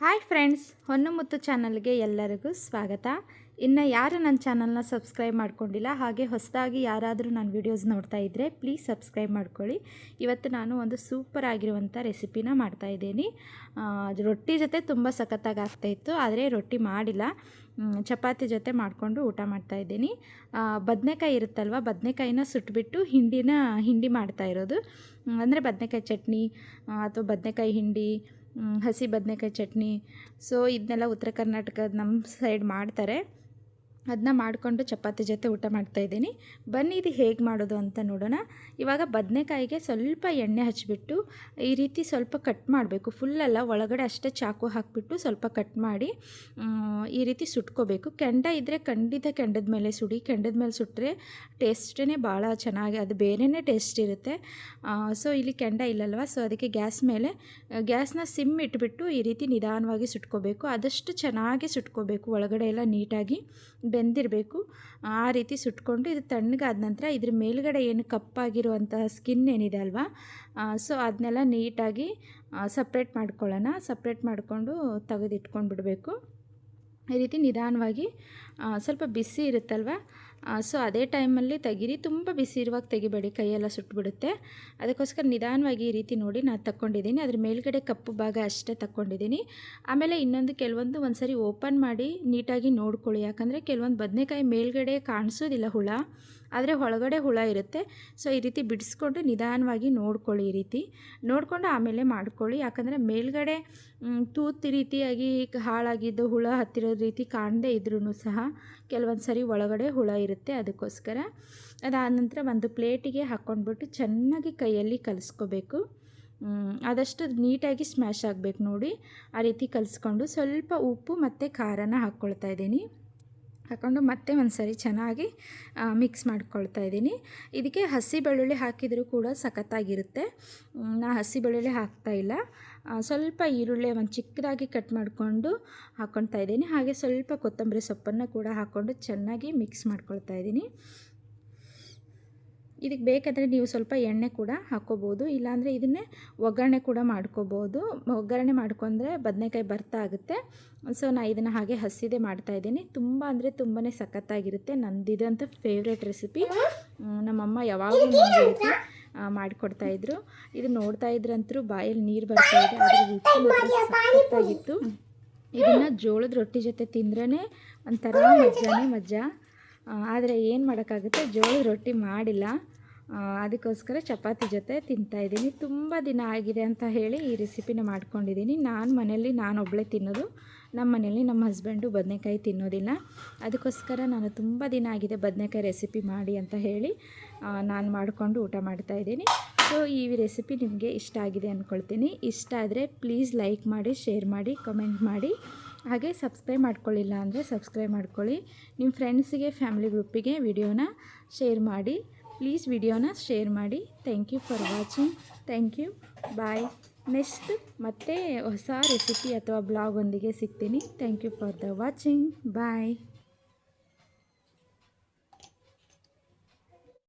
Hi friends ಹೊನ್ನು ಮುತ್ತು ಚಾನಲ್ಗೆ ಎಲ್ಲರಿಗೂ ಸ್ವಾಗತ. ಇನ್ನು ಯಾರು ನನ್ನ ಚಾನಲ್ನ ಸಬ್ಸ್ಕ್ರೈಬ್ ಮಾಡ್ಕೊಂಡಿಲ್ಲ, ಹಾಗೆ ಹೊಸದಾಗಿ ಯಾರಾದರೂ ನನ್ನ ವೀಡಿಯೋಸ್ ನೋಡ್ತಾ ಇದ್ದರೆ ಪ್ಲೀಸ್ ಸಬ್ಸ್ಕ್ರೈಬ್ ಮಾಡ್ಕೊಳ್ಳಿ. ಇವತ್ತು ನಾನು ಒಂದು ಸೂಪರ್ ಆಗಿರುವಂಥ ರೆಸಿಪಿನ ಮಾಡ್ತಾಯಿದ್ದೀನಿ ರೊಟ್ಟಿ ಜೊತೆ ತುಂಬ ಸಖತ್ತಾಗಿ ಆಗ್ತಾಯಿತ್ತು ಆದರೆ ರೊಟ್ಟಿ ಮಾಡಿಲ್ಲ. ಚಪಾತಿ ಜೊತೆ ಮಾಡಿಕೊಂಡು ಊಟ ಮಾಡ್ತಾ ಇದ್ದೀನಿ. ಬದನೆಕಾಯಿ ಇರುತ್ತಲ್ವ, ಬದನೆಕಾಯಿನ ಸುಟ್ಬಿಟ್ಟು ಹಿಂಡಿನ, ಹಿಂಡಿ ಮಾಡ್ತಾ ಇರೋದು. ಅಂದರೆ ಬದನೆಕಾಯಿ ಚಟ್ನಿ ಅಥವಾ ಬದನೆಕಾಯಿ ಹಿಂಡಿ ಹಸಿ ಬದನೆಕಾಯಿ ಚಟ್ನಿ. ಸೊ ಇದನ್ನೆಲ್ಲ ಉತ್ತರ ಕರ್ನಾಟಕದ ನಮ್ಮ ಸೈಡ್ ಮಾಡ್ತಾರೆ. ಅದನ್ನ ಮಾಡಿಕೊಂಡು ಚಪಾತಿ ಜೊತೆ ಊಟ ಮಾಡ್ತಾಯಿದ್ದೀನಿ ಬನ್ನಿ ಇದು ಹೇಗೆ ಮಾಡೋದು ಅಂತ ನೋಡೋಣ. ಇವಾಗ ಬದನೆಕಾಯಿಗೆ ಸ್ವಲ್ಪ ಎಣ್ಣೆ ಹಚ್ಚಿಬಿಟ್ಟು ಈ ರೀತಿ ಸ್ವಲ್ಪ ಕಟ್ ಮಾಡಬೇಕು. ಫುಲ್ಲೆಲ್ಲ ಒಳಗಡೆ ಅಷ್ಟೇ ಚಾಕು ಹಾಕಿಬಿಟ್ಟು ಸ್ವಲ್ಪ ಕಟ್ ಮಾಡಿ ಈ ರೀತಿ ಸುಟ್ಕೋಬೇಕು. ಕೆಂಡ ಇದ್ದರೆ ಖಂಡಿತ ಕೆಂಡದ ಮೇಲೆ ಸುಡಿ. ಕೆಂಡದ ಮೇಲೆ ಸುಟ್ಟರೆ ಟೇಸ್ಟೇ ಭಾಳ ಚೆನ್ನಾಗಿ, ಅದು ಬೇರೆಯೇ ಟೇಸ್ಟ್ ಇರುತ್ತೆ. ಸೊ ಇಲ್ಲಿ ಕೆಂಡ ಇಲ್ಲಲ್ವ? ಸೊ ಅದಕ್ಕೆ ಗ್ಯಾಸ್ ಮೇಲೆ, ಗ್ಯಾಸ್ನ ಸಿಮ್ ಇಟ್ಬಿಟ್ಟು ಈ ರೀತಿ ನಿಧಾನವಾಗಿ ಸುಟ್ಕೋಬೇಕು. ಆದಷ್ಟು ಚೆನ್ನಾಗಿ ಸುಟ್ಕೋಬೇಕು. ಒಳಗಡೆ ಎಲ್ಲ ನೀಟಾಗಿ ಬೆಂದಿರಬೇಕು. ಆ ರೀತಿ ಸುಟ್ಕೊಂಡು ಇದು ತಣ್ಣಗಾದ ನಂತರ ಇದ್ರ ಮೇಲ್ಗಡೆ ಏನು ಕಪ್ಪಾಗಿರುವಂತಹ ಸ್ಕಿನ್ ಏನಿದೆ ಅಲ್ವಾ ಸೊ ಅದನ್ನೆಲ್ಲ ನೀಟಾಗಿ ಸಪ್ರೇಟ್ ಮಾಡ್ಕೊಳ್ಳೋಣ. ಸಪ್ರೇಟ್ ಮಾಡಿಕೊಂಡು ತೆಗೆದಿಟ್ಕೊಂಡು ಬಿಡಬೇಕು ಈ ರೀತಿ ನಿಧಾನವಾಗಿ ಸ್ವಲ್ಪ ಬಿಸಿ ಇರುತ್ತಲ್ವ ಸೊ ಅದೇ ಟೈಮಲ್ಲಿ ತೆಗೀರಿ. ತುಂಬ ಬಿಸಿ ಇರುವಾಗ ತೆಗಿಬೇಡಿ. ಕೈಯೆಲ್ಲ ಸುಟ್ಬಿಡುತ್ತೆ. ಅದಕ್ಕೋಸ್ಕರ ನಿಧಾನವಾಗಿ ಈ ರೀತಿ ನೋಡಿ ನಾನು ತಕ್ಕೊಂಡಿದ್ದೀನಿ. ಅದ್ರ ಮೇಲ್ಗಡೆ ಕಪ್ಪು ಭಾಗ ಅಷ್ಟೇ ತಕ್ಕೊಂಡಿದ್ದೀನಿ. ಆಮೇಲೆ ಇನ್ನೊಂದು ಕೆಲವೊಂದು ಒಂದು ಸರಿ ಓಪನ್ ಮಾಡಿ ನೀಟಾಗಿ ನೋಡ್ಕೊಳ್ಳಿ. ಯಾಕಂದರೆ ಕೆಲವೊಂದು ಬದನೆಕಾಯಿ ಮೇಲ್ಗಡೆ ಕಾಣಿಸೋದಿಲ್ಲ ಹುಳ. ಆದರೆ ಒಳಗಡೆ ಹುಳ ಇರುತ್ತೆ. ಸೊ ಈ ರೀತಿ ಬಿಡಿಸ್ಕೊಂಡು ನಿಧಾನವಾಗಿ ನೋಡ್ಕೊಳ್ಳಿ ಈ ರೀತಿ. ನೋಡಿಕೊಂಡು ಆಮೇಲೆ ಮಾಡ್ಕೊಳ್ಳಿ. ಯಾಕಂದರೆ ಮೇಲ್ಗಡೆ ತೂತು ರೀತಿಯಾಗಿ ಹಾಳಾಗಿದ್ದು ಹುಳ ಹತ್ತಿರೋ ರೀತಿ ಕಾಣದೇ ಇದ್ರೂ ಸಹ ಕೆಲವೊಂದು ಸರಿ ಒಳಗಡೆ ಹುಳ ಇರುತ್ತೆ. ಅದಕ್ಕೋಸ್ಕರ. ಅದಾದ ನಂತರ ಒಂದು ಪ್ಲೇಟಿಗೆ ಹಾಕ್ಕೊಂಡ್ಬಿಟ್ಟು ಚೆನ್ನಾಗಿ ಕೈಯಲ್ಲಿ ಕಲಿಸ್ಕೋಬೇಕು. ಆದಷ್ಟು ನೀಟಾಗಿ ಸ್ಮ್ಯಾಶ್ ಆಗಬೇಕು ನೋಡಿ. ಆ ರೀತಿ ಕಲಿಸ್ಕೊಂಡು ಸ್ವಲ್ಪ ಉಪ್ಪು ಮತ್ತು ಖಾರನ ಹಾಕ್ಕೊಳ್ತಾ ಇದ್ದೀನಿ. ಹಾಕ್ಕೊಂಡು ಮತ್ತೆ ಒಂದು ಸರಿ ಚೆನ್ನಾಗಿ ಮಿಕ್ಸ್ ಮಾಡ್ಕೊಳ್ತಾ ಇದ್ದೀನಿ. ಇದಕ್ಕೆ ಹಸಿ ಬೆಳ್ಳುಳ್ಳಿ ಹಾಕಿದರೂ ಕೂಡ ಸಖತ್ತಾಗಿರುತ್ತೆ. ನಾ ಹಸಿ ಬೆಳ್ಳುಳ್ಳಿ ಹಾಕ್ತಾ ಇಲ್ಲ. ಸ್ವಲ್ಪ ಈರುಳ್ಳಿ ಒಂದು ಚಿಕ್ಕದಾಗಿ ಕಟ್ ಮಾಡಿಕೊಂಡು ಹಾಕ್ಕೊಳ್ತಾ ಇದ್ದೀನಿ. ಹಾಗೆ ಸ್ವಲ್ಪ ಕೊತ್ತಂಬರಿ ಸೊಪ್ಪನ್ನು ಕೂಡ ಹಾಕ್ಕೊಂಡು ಚೆನ್ನಾಗಿ ಮಿಕ್ಸ್ ಮಾಡ್ಕೊಳ್ತಾ ಇದ್ದೀನಿ. ಇದಕ್ಕೆ ಬೇಕಾದರೆ ನೀವು ಸ್ವಲ್ಪ ಎಣ್ಣೆ ಕೂಡ ಹಾಕ್ಕೋಬೋದು ಇಲ್ಲಾಂದರೆ ಇದನ್ನೇ ಒಗ್ಗರಣೆ ಕೂಡ ಮಾಡ್ಕೋಬೋದು. ಒಗ್ಗರಣೆ ಮಾಡ್ಕೊಂಡ್ರೆ ಬದನೆಕಾಯಿ ಬರ್ತಾ ಆಗುತ್ತೆ. ಸೊ ನಾನು ಇದನ್ನು ಹಾಗೆ ಹಸಿದೇ ಮಾಡ್ತಾಯಿದ್ದೀನಿ ತುಂಬ ಅಂದರೆ ತುಂಬಾ ಸಖತ್ತಾಗಿರುತ್ತೆ. ನಂದಿದಂಥ ಫೇವ್ರೇಟ್ ರೆಸಿಪಿ ನಮ್ಮಮ್ಮ ಯಾವಾಗಲೂ ಆ, ಮಾಡಿಕೊಡ್ತಾಯಿದ್ರು ಇದು ನೋಡ್ತಾ ಇದ್ರಂತೂ ಬಾಯಲ್ಲಿ ನೀರು ಬರ್ತಾ ಇದೆ, ಆದರೆ ರುಚಿ ಸಖತ್ತಾಗಿತ್ತು. ಇದನ್ನು ಜೋಳದ ರೊಟ್ಟಿ ಜೊತೆ ತಿಂದ್ರೇ ಒಂಥರ ಮಜ್ಜಾನೇ ಮಜ್ಜಾ. ಆದರೆ ಏನು ಮಾಡೋಕ್ಕಾಗುತ್ತೆ? ಜೋಳದ ರೊಟ್ಟಿ ಮಾಡಿಲ್ಲ. ಅದಕ್ಕೋಸ್ಕರ ಚಪಾತಿ ಜೊತೆ ತಿಂತಾಯಿದ್ದೀನಿ ತುಂಬ ದಿನ ಆಗಿದೆ ಅಂತ ಹೇಳಿ ಈ ರೆಸಿಪಿನ ಮಾಡ್ಕೊಂಡಿದ್ದೀನಿ. ನಾನು ಮನೆಯಲ್ಲಿ ನಾನು ಒಬ್ಬಳೇ ತಿನ್ನೋದು. ನಮ್ಮ ಮನೇಲಿ ನಮ್ಮ ಹಸ್ಬೆಂಡು ಬದನೆಕಾಯಿ ತಿನ್ನೋದಿಲ್ಲ. ಅದಕ್ಕೋಸ್ಕರ ನಾನು ತುಂಬ ದಿನ ಆಗಿದೆ ಬದನೆಕಾಯಿ ರೆಸಿಪಿ ಮಾಡಿ ಅಂತ ಹೇಳಿ ನಾನು ಮಾಡಿಕೊಂಡು ಊಟ ಮಾಡ್ತಾಯಿದ್ದೀನಿ ಸೊ ಈ ರೆಸಿಪಿ ನಿಮಗೆ ಇಷ್ಟ ಆಗಿದೆ ಅಂದ್ಕೊಳ್ತೀನಿ ಇಷ್ಟ ಆದರೆ ಪ್ಲೀಸ್ ಲೈಕ್ ಮಾಡಿ, ಶೇರ್ ಮಾಡಿ, ಕಮೆಂಟ್ ಮಾಡಿ. ಹಾಗೆ ಸಬ್ಸ್ಕ್ರೈಬ್ ಮಾಡ್ಕೊಳ್ಳಿಲ್ಲ ಅಂದರೆ ಸಬ್ಸ್ಕ್ರೈಬ್ ಮಾಡ್ಕೊಳ್ಳಿ. ನಿಮ್ಮ ಫ್ರೆಂಡ್ಸಿಗೆ, ಫ್ಯಾಮಿಲಿ ಗ್ರೂಪಿಗೆ ವಿಡಿಯೋನ ಶೇರ್ ಮಾಡಿ. ಪ್ಲೀಸ್ ವಿಡಿಯೋನ ಶೇರ್ ಮಾಡಿ. Thank you for watching. Thank you. Bye. Next ಮತ್ತೆ ಹೊಸ ರೆಸಿಪಿ ಅಥವಾ ಬ್ಲಾಗೊಂದಿಗೆ ಸಿಗ್ತೀನಿ. Thank you for the watching bye